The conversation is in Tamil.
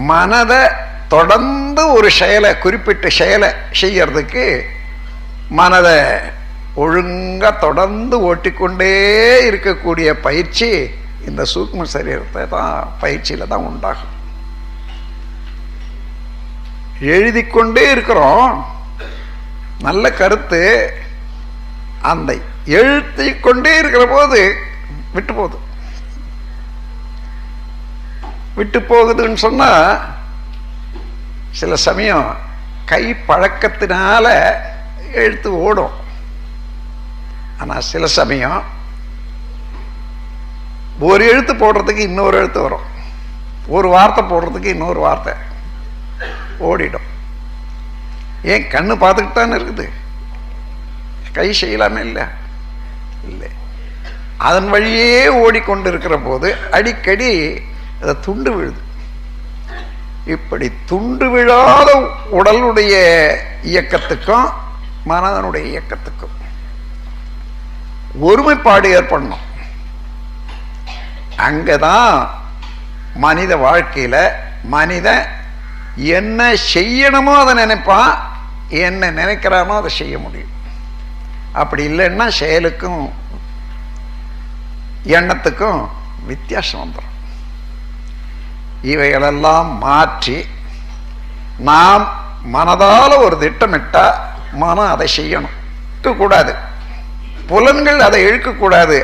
மனதை தொடர்ந்து ஒரு செயலை குறிப்பிட்ட செயலை செய்யறதுக்கு மனதை ஒழுங்காக தொடர்ந்து ஓட்டிக்கொண்டே இருக்கக்கூடிய பயிற்சி இந்த சூக்ம சரீரத்தை தான் பயிற்சியில தான் உண்டாகும். எழுதி கொண்டே இருக்கிறோம். நல்ல கருத்து. அந்த எழுத்தி கொண்டே இருக்கிற போது விட்டு போகுது. விட்டு போகுதுன்னு சொன்னால் சில சமயம் கை பழக்கத்தினால எழுத்து ஓடும். ஆனால் சில சமயம் ஒரு எழுத்து போடுறதுக்கு இன்னொரு எழுத்து வரும். ஒரு வார்த்தை போடுறதுக்கு இன்னொரு வார்த்தை ஓடிடும். ஏன் கண்ணு பார்த்துக்கிட்டு தானே இருக்குது? கை செய்யலாமே இல்லை? இல்லை. அதன் வழியே ஓடிக்கொண்டிருக்கிற போது அடிக்கடி அதை துண்டு விழுது. இப்படி துண்டு விழாத உடலுடைய இயக்கத்துக்கும் மனதனுடைய இயக்கத்துக்கும் ஒருமைப்பாடு ஏற்படணும். அங்கதான் மனித வாழ்க்கையில மனிதன் என்ன செய்யணுமோ அதை நினைப்பான் என்ன நினைக்கிறானோ அதை செய்ய முடியும். அப்படி இல்லைன்னா செயலுக்கும் எண்ணத்துக்கும் வித்தியாசம் வந்துடும் இவைகளெல்லாம் மாற்றி நாம் மனதால ஒரு திட்டமிட்டால் மனம் அதை செய்யணும். கூடாது. புலன்கள் அதை இழுக்கக்கூடாது.